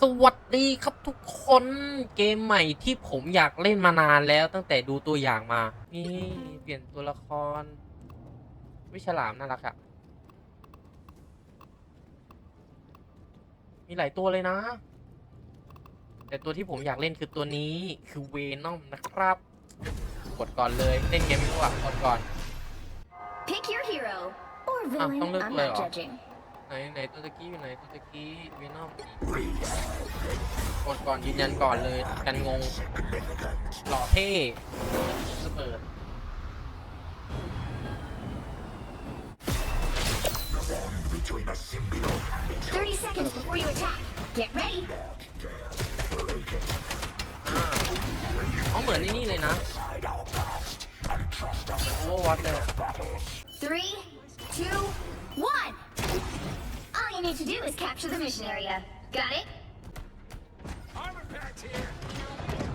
สวัสดีครับทุกคนเกมใหม่ที่ผมอยากเล่นมานานแล้วตั้งแต่ดูตัวอย่างมา นี่เปลี่ยนตัวละคร วิฉลามน่ารักอะมีหลายตัวเลยนะ แต่ตัวที่ผมอยากเล่นคือตัวนี้คือเวนอมนะครับ กดก่อนเลยเล่นเกมไม่รู้อะกดก่อน Pick your hero or Ah, villain. không được I'm rồi not hả? judging. ไหนไหนตัวตะกี้อยู่ไหนตัวตะกี้เวนอมกดก่อนยืนยันก่อนเลยกันงง หล่อเท่สเปิด30 seconds before you attack. Get ready. อ๋อเหมือนในนี่เลยนะโอ้วัดเลย Three, two, one. All you need to do is capture the mission area. Got it?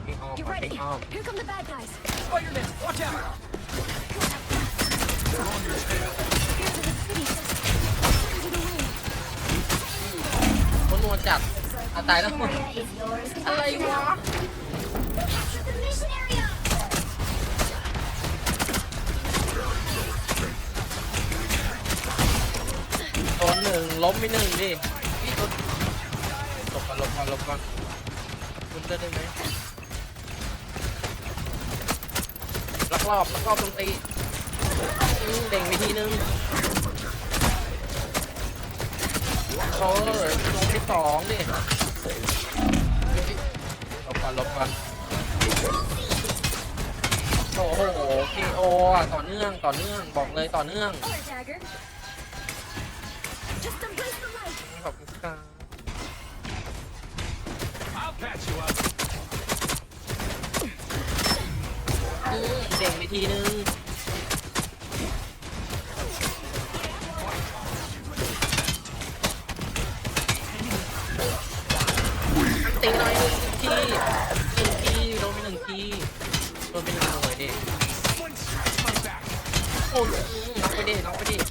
เอ็งออม You're ก่อน right. เอ็งออม Here come the bad guys. Spider-Man, watch out! Here to the city. Into the wind. คนนัวจัดเอาตายแล้ว Mission area is yours to อะไร capture วะ now. Capture the โดนหนึ่งล้มไปหนึ่งดิพี่ตัวหลบก่อนหลบก่อนหลบก่อนคุณเลือดได้ไหมลักลอบลักลอบตรงตีเด้งไปทีนึงโอ้ยลงที่สองดิหลบก่อนหลบก่อนโอ้โหเคโออะต่อเนื่องต่อเนื่องบอกเลยต่อเนื่อง ทีนึงตีหน่อยหนึ่งทีหนึ่งทีโดนไปหนึ่งทีโดนไปหนึ่งหน่วยดิโอ้ยน้องไปดิน้องไปดิ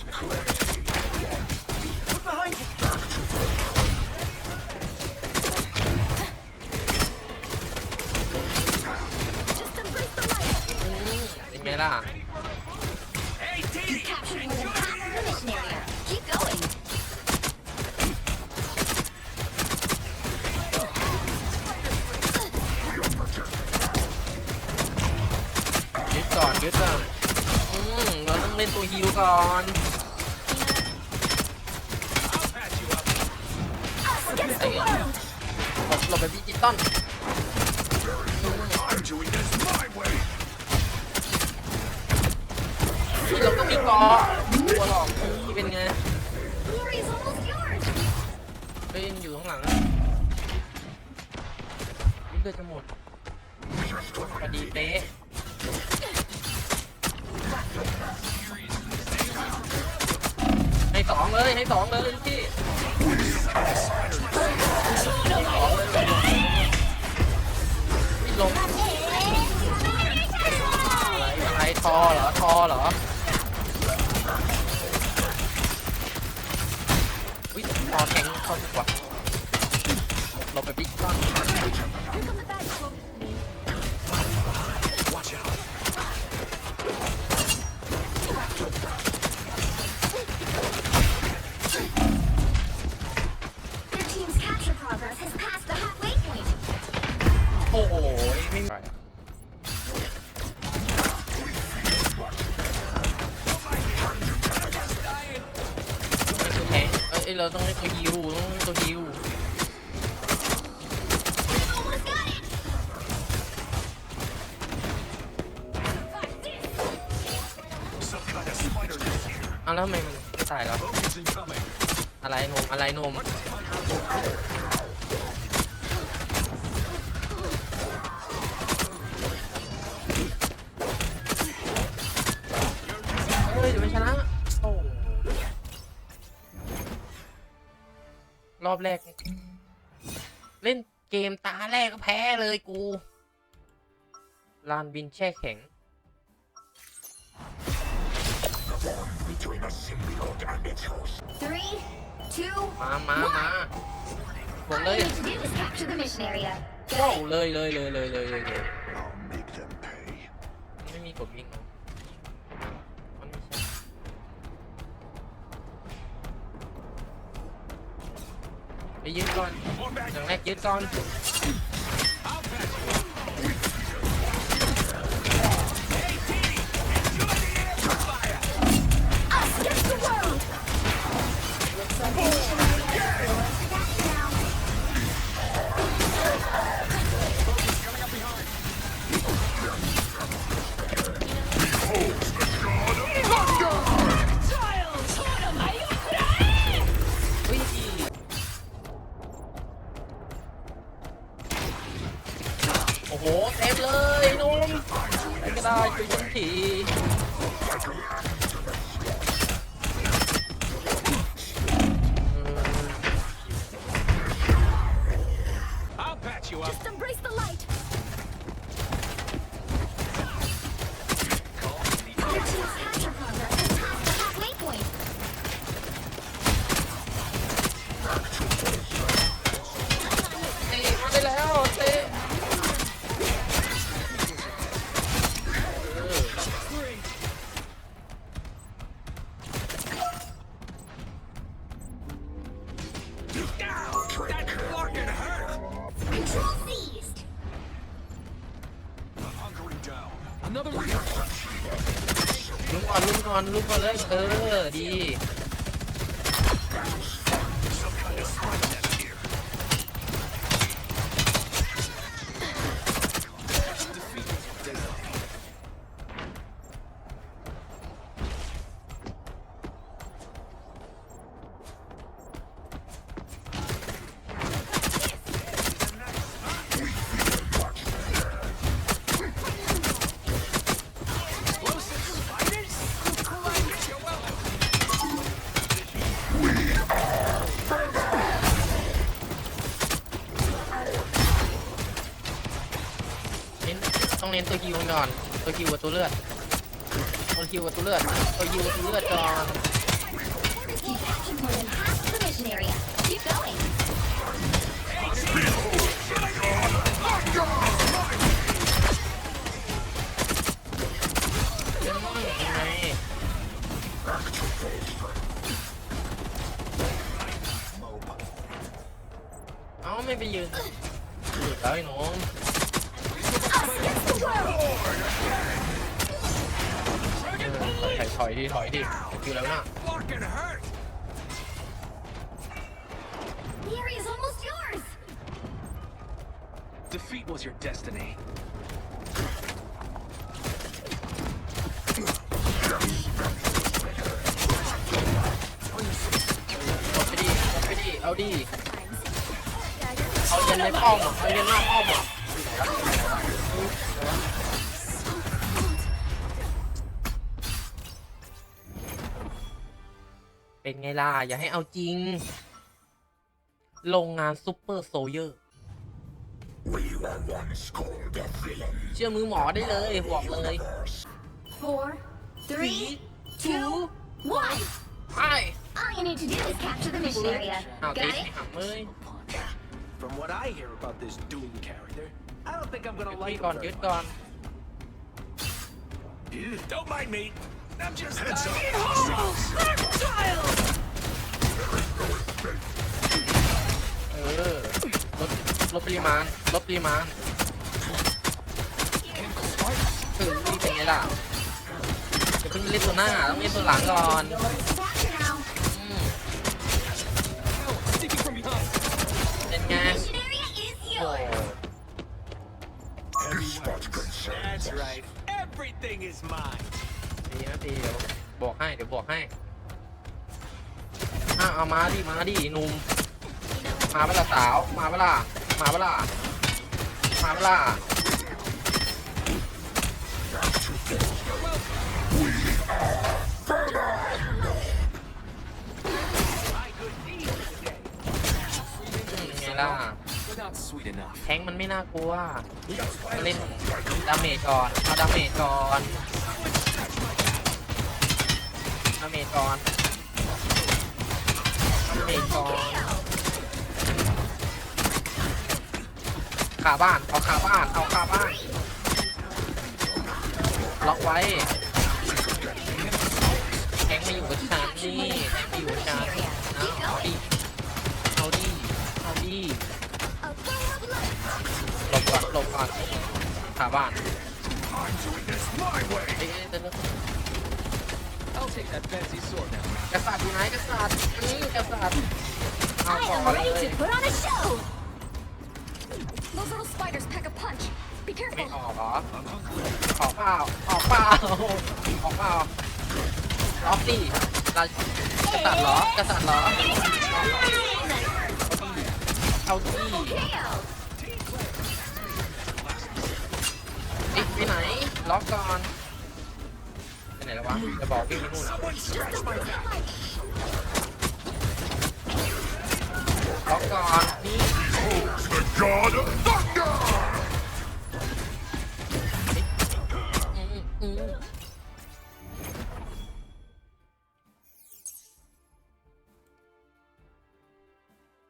Keep going. ยึดก่อนยึดก่อนอืมเราต้องเล่นตัวฮิวก่อน I'll patch you up. Us against the world. หลบหลบแบบดิจิตอล หลังอะนี่เลือดจะหมดพอดีเป๊ะให้สองเลยให้สองเลยลูกพี่สองเลยไม่ลงอะไรอะไรทอเหรอทอเหรอวิ่งทอแข็งเข้าดีกว่า เรา รอบแรก เล่นเกมตาแรกก็แพ้เลยกูลานบินแช่แข็ง Three, two, มามามาบวก All เลย you need to do is capture the mission area. ว้าว Got it? เลยเลยเลยเลยเลยเลยเลย I'll make them pay. ไม่มีกดวิ่ง ยืนก่อนอย่างแรกยืนก่อน โอ้โหเต็มเลยนุ่มไม่ได้คือยังที อนลุกก่อนลุกก่อนเลยเออดี น้นตัวคิวก่อน ตัวคิวกับตัวเลือด ตัวคิวกับตัวเลือด ตัวคิวกับตัวเลือดก่อน ยังไงเอ้าไม่ไปยืนหยุดแล้วไอ้หน้อง Us against the world! ถอยถอยดิถอยดิคิวแล้วน่ะ Fucking hurt! The area's almost yours! defeat was your destiny. กดไปดิกดไปดิเอาดิเอาเย็นในป้อมอะเอาเย็นหน้าป้อมอะ เป็นไงล่ะ อย่าให้เอาจริง โรงงานซุปเปอร์โซเยอร์ We were once called the villains. เชื่อมือหมอได้เลยบอกเลย Four, three, two, one! ไป All you need to do is capture the mission area. อ้าว Got ตี it? หักเลย From what I hear about this Doom character, I don't think I'm ยึ gonna ด like ที่ him ก่อน very ยึดก่อน much. Don't mind me. I'm just heads up. เออลดลดปริมาณลดปริมาณเออนี่เป็นไงล่ะอย่าเพิ่งเล่นตัวหน้า ต้องเล่นตัวหลังก่อน Faster now. อืม Sneaking from behind. เป็นไง Mission area is โอ้ yours. This spot concerns That's right. Everything is mine. ดีนะดีเดี๋ยวบอกให้เดี๋ยวบอกให้อะเอามาดิมาดิหนุ่มมาเวลาสาวมาเวลามาเวลามาเวลาไงล่ะแทงมันไม่น่ากลัวเล่นดาเมจก่อนเอาดาเมจก่อน เมจก่อนดาเมจก่อนขาบ้านเอาขาบ้านเอาขาบ้านล็อกไว้แทงมาอยู่กับฉันนี่แทงมาอยู่กับฉันเอาดิเอาดิเอาดิหลบก่อนหลบก่อนขาบ้าน I'm doing this my way. เอ๊ะ กษัตริย์อยู่ไหนกษัตริย์นี่กษัตริย์เอา I ก่อน am เล ready ย to put on a show. Those little spiders pack a punch. Be ไม่ careful. ออกเหรอออกเปล่าออกเปล่าออกเปล่าล็อกดิเรากษัตริย์เหรอกษัตริย์เหรอ เอาดิ KO. เอ๊ะไปไหน ล็อกก่อน วะจะบอกพี่ไม่นู่นอะล็อกก่อนนี่ The god of thunder.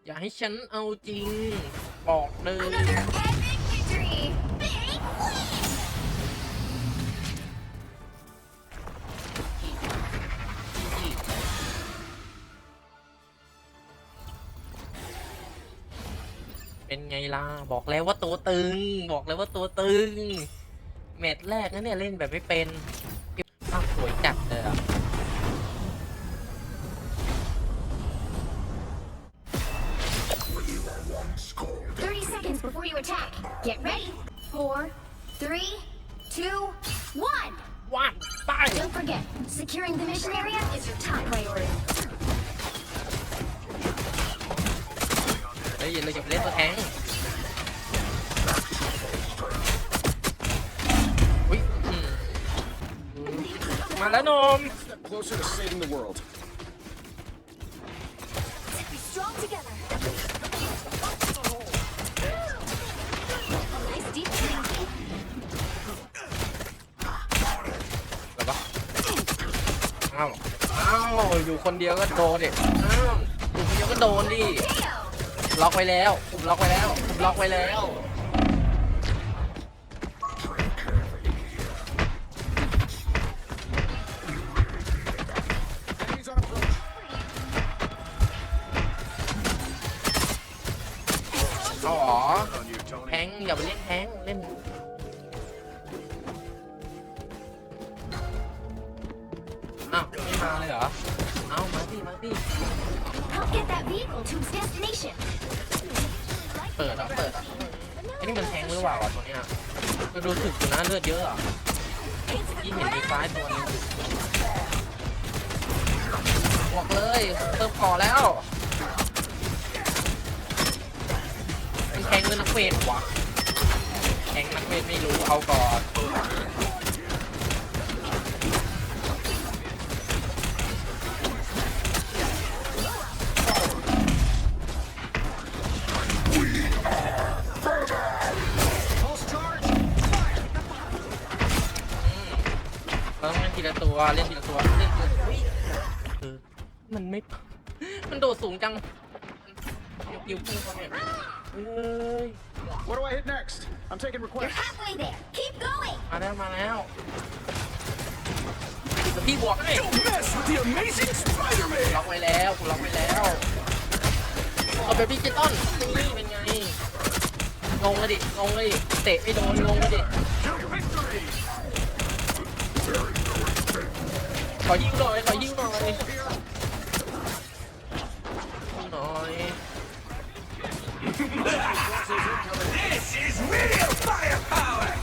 อย่าให้ฉันเอาจริง บอกเลย Another epic ล่ะ บอกแล้วว่าตัวตึง บอกแล้วว่าตัวตึง แมตช์แรกนะเนี่ยเล่นแบบไม่เป็นอ้าวสวยจัดเลยอะ30 seconds before you attack. Get ready. Four, three, two, one. ว่านไป Don't forget, securing the mission area is your top priority. เฮ้ยเราอย่าไปเล่นตัวแทง อุ้ยอืมอืมมาแล้วนม Step closer to saving the world. Be strong together. A nice deep clean. แบบว่าอ้าวอ้าวอยู่คนเดียวก็โดนดิอ้าวอยู่คนเดียวก็โดนดิ KO. ล็อกไว้แล้วผมล็อกไว้แล้วผมล็อกไว้แล้ว อ้าวไม่มาเลยเหรอ เอามาดิมาดิ Help get that vehicle to its destination. เปิดเหรอเปิดเหรอไอ้นี่มันแทงหรือเปล่าวะตัวเนี้ยก็ดูสึกอยู่นะเลือดเยอะอะ It's ที่ the เห็นใน threat. ซ้ายตัวนึงบอกเลยเติมก่อแล้วมันแทงเงินนักเวทวะแทงนักเวทไม่รู้เอาก่อน ต้องเล่นทีละตัวเล่นทีละตัวเล่นทีละตัวเออมันไม่ มันโดดสูงจังเดี๋ยวปิ้วพุ่งเขาเนี่ยเฮ้ย What do I hit next? I'm taking You're requests. halfway there. Keep going. มาแล้วมาแล้วเดี๋ยวพี่บวกให้ Don't mess with the amazing Spider-Man. ล็อกไว้แล้วกูล็อกไว้แล้วเอาเบบี้จิตตอนนี่เป็นไงงงเลยดิงงเลยดิเตะไม่โดนงงเลยดิ To victory. ขอยิงหน่อย ขอยิงหน่อยยิงหน่อย This is real firepower.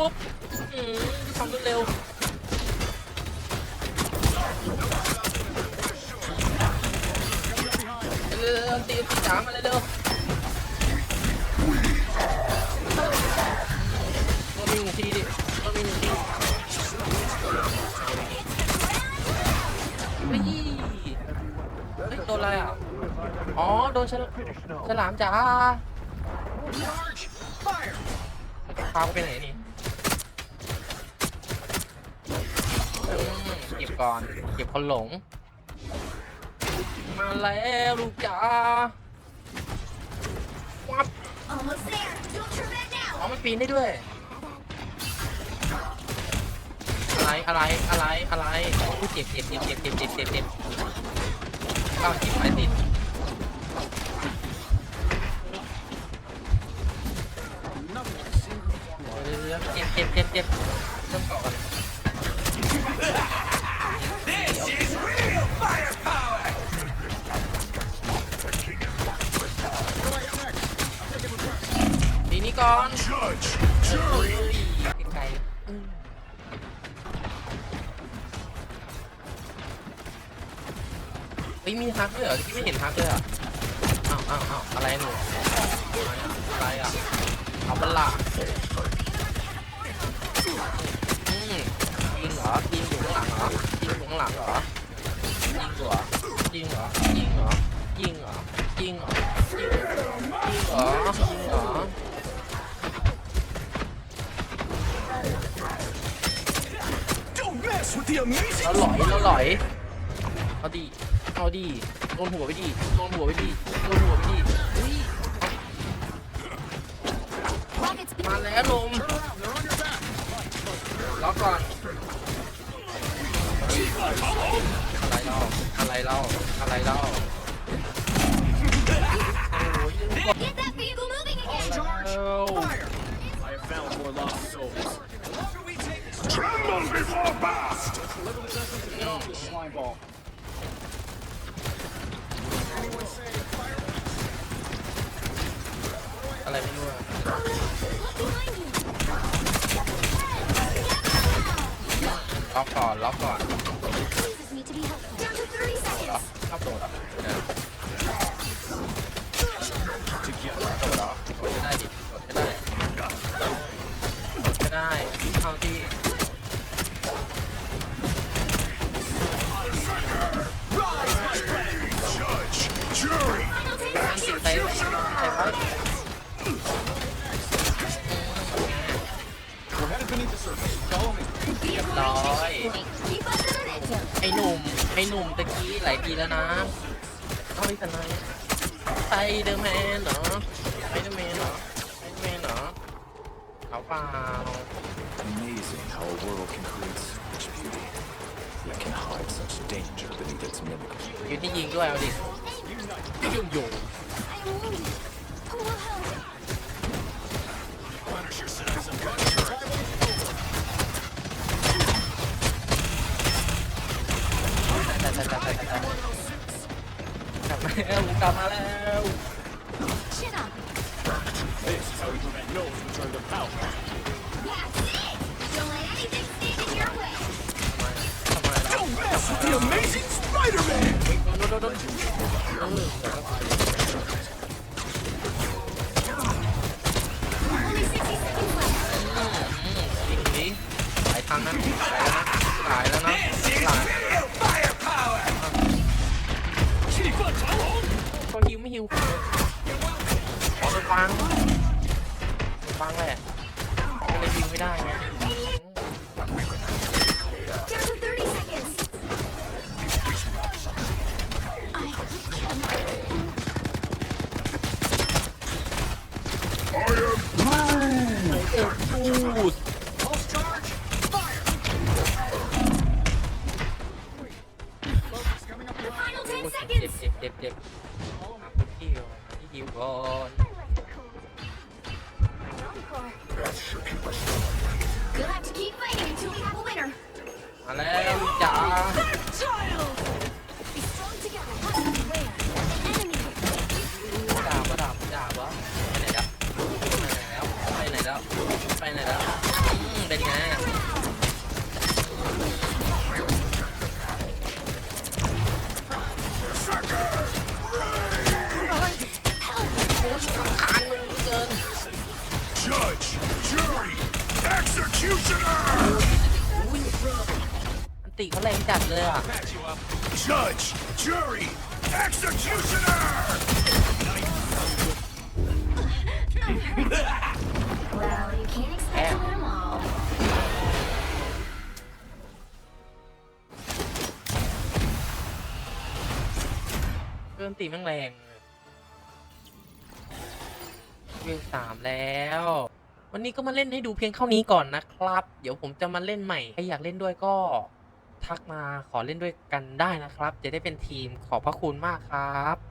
ปุ๊บอืมทำรวดเร็วเร็วๆตีตีจ๋ามาเร็วๆตัวมีหนึ่งทีดิตัวมีหนึ่งทีเฮ้ยเฮ้ยตัวอะไรอะ อ๋อ โดนฉลฉลามจ้า Charge! Fire! พาไปไหนนี่ ก็บก่อน เก็บคนหลง มาแล้วลูกจ๋าวับโอ๋อมันปีนได้ด้วย อะไรอะไรอะไรอะไรอู้เจ็บเจ็บเจ็บเจ็บเจ็บเจ็บเจ็บเจ็บเก้าจิ้มไปติดเจ็บเจ็บเจ็บเจ็บเริ่มเกาะกัน ก่อน Judge! ไกลๆอืมเฮ้ยมีฮักด้วยเหรอที่ไม่เห็นฮักเลยอะอ้าวอ้าวอ้าวอะไรหนูอะไรอะอะไรอะเอาบัลล่ะอืมยิงเหรอยิงอยู่ข้างหลังเหรอยิงอยู่ข้างหลังเหรอยิงเหรอยิงเหรอยิงเหรอยิงเหรอยิงเหรอยิงเหรอยิงเหรอ เราหลอยเราหลอยเอาดิเอาดิโดนหัวไปดิโดนหัวไปดิโดนหัวไปดิอุ้ย Rockets มาแล้วลมล็อกก่อนอะไรเราอะไรเราอะไรเราโอ้ย Get that vehicle moving again. เร็ว I have found more lost souls. Tremble before blast! Slime ball. อะไรไม่รู้อะ Behind you. ล็อกก่อน ล็อกก่อน Pleases me to be helpful. Down to 30 เหรอ seconds. ชอบโดดเหรอเดี๋ยว such danger beneath its mimicry. อยู่ที่ยิงด้วยเอาดิยุ่งยุ่ ทางนะหลายแล้วนะหลายแล้วนะหลาย Real firepower! ก็ฮิวไม่ฮิวขอไปฟังไปฟังแหละก็เลยยิงไม่ได้ไง เจ็บ seconds. เจ็บเจ็บเจ็บที่ฮิวที่ฮิวก่อน You'll have to keep fighting until we have a winner. มาแล้วลูกจ๋า Child! Be strong together. Beware. Enemy. ด่าบะด่าบด่าบะไปไหนแล้วไปไหนแล้วไปไหนแล้วอืมเป็นไงข ติเขาแรงจัดเลยอะ Judge! Jury! Executioner! Well, you can't expect to win them all. เริ่มตีแม่งแรงเลยเวลสามแล้ว วันนี้ก็มาเล่นให้ดูเพียงเท่านี้ก่อนนะครับ เดี๋ยวผมจะมาเล่นใหม่ ใครอยากเล่นด้วยก็ ทักมาขอเล่นด้วยกันได้นะครับ จะได้เป็นทีมขอบพระคุณมากครับ